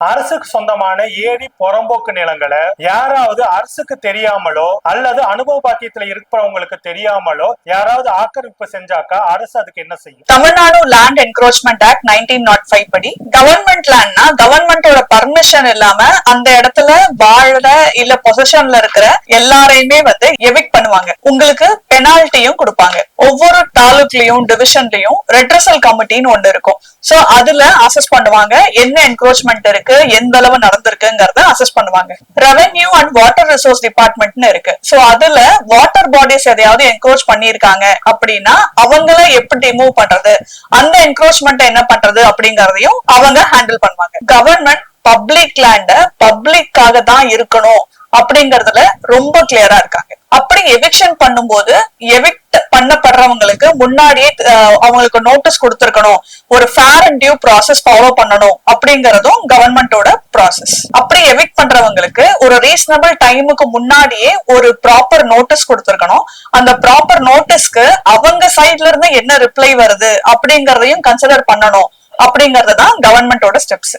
அரசுக்கு சொந்தமான ஏரி புறம்போக்கு நிலங்களை யாராவது அரசுக்கு தெரியாமலோ அல்லது அனுபவ பாக்கியத்துல இருக்கிறவங்களுக்கு தெரியாமலோ யாராவது ஆக்கிரமிப்பு செஞ்சாக்கா அரசு அதுக்கு என்ன செய்யும்? Tamil Nadu land encroachment act nineteen naught five படி கவர்மெண்ட் லேண்ட்னா கவர்மெண்டோட பர்மிஷன் இல்லாம அந்த இடத்துல வாழ இல்ல பொசிஷன்ல இருக்கிற எல்லாரையுமே வந்து எவிக் பண்ணுவாங்க. உங்களுக்கு பெனால்ட்டியும் கொடுப்பாங்க. ஒவ்வொரு தாலுக்லயும் டிவிஷன்லயும் ரெட்ரஸல் கமிட்டின்னு ஒண்ணு இருக்கும். சோ அதுல அசஸ் பண்ணுவாங்க. என்ன என்க்ரோச்மெண்ட் இருக்கு? எந்த அளவு நடந்திருக்குங்கிறத அசஸ் பண்ணுவாங்க. ரெவென்யூ அண்ட் வாட்டர் ரிசோர்ஸ் டிபார்ட்மெண்ட்னு இருக்கு. சோ அதுல வாட்டர் பாடிஸ் எதையாவது என்க்ரோச் பண்ணிருக்காங்க அப்படின்னா அவங்கள எப்படி மூவ் பண்றது? அந்த என்க்ரோச்மெண்ட் என்ன பண்றது அப்படிங்கறதையும் அவங்க ஹேண்டில் பண்ணுவாங்க. கவர்மெண்ட் பப்ளிக் லேண்ட பப்ளிக்காக தான் இருக்கணும். அப்படிங்கறதுல ரொம்ப கிளியரா இருக்காங்க. அப்படி எவிக்ஷன் பண்ணும்போது எவிக்ட் பண்ணப்படுறவங்களுக்கு முன்னாடியே அவங்களுக்கு நோட்டீஸ் கொடுத்துருக்கணும். ஒரு fair and due process follow பண்ணணும் அப்படிங்கறதும் கவர்மெண்டோட ப்ராசஸ் அப்படி எவிக்ட் பண்றவங்களுக்கு ஒரு ரீசனபிள் டைமுக்கு முன்னாடியே ஒரு ப்ராப்பர் நோட்டீஸ் கொடுத்திருக்கணும். அந்த ப்ராப்பர் நோட்டீஸ்க்கு அவங்க சைட்ல இருந்து என்ன ரிப்ளை வருது அப்படிங்கறதையும் கன்சிடர் பண்ணணும் அப்படிங்கறது தான் கவர்மெண்டோட ஸ்டெப்ஸ்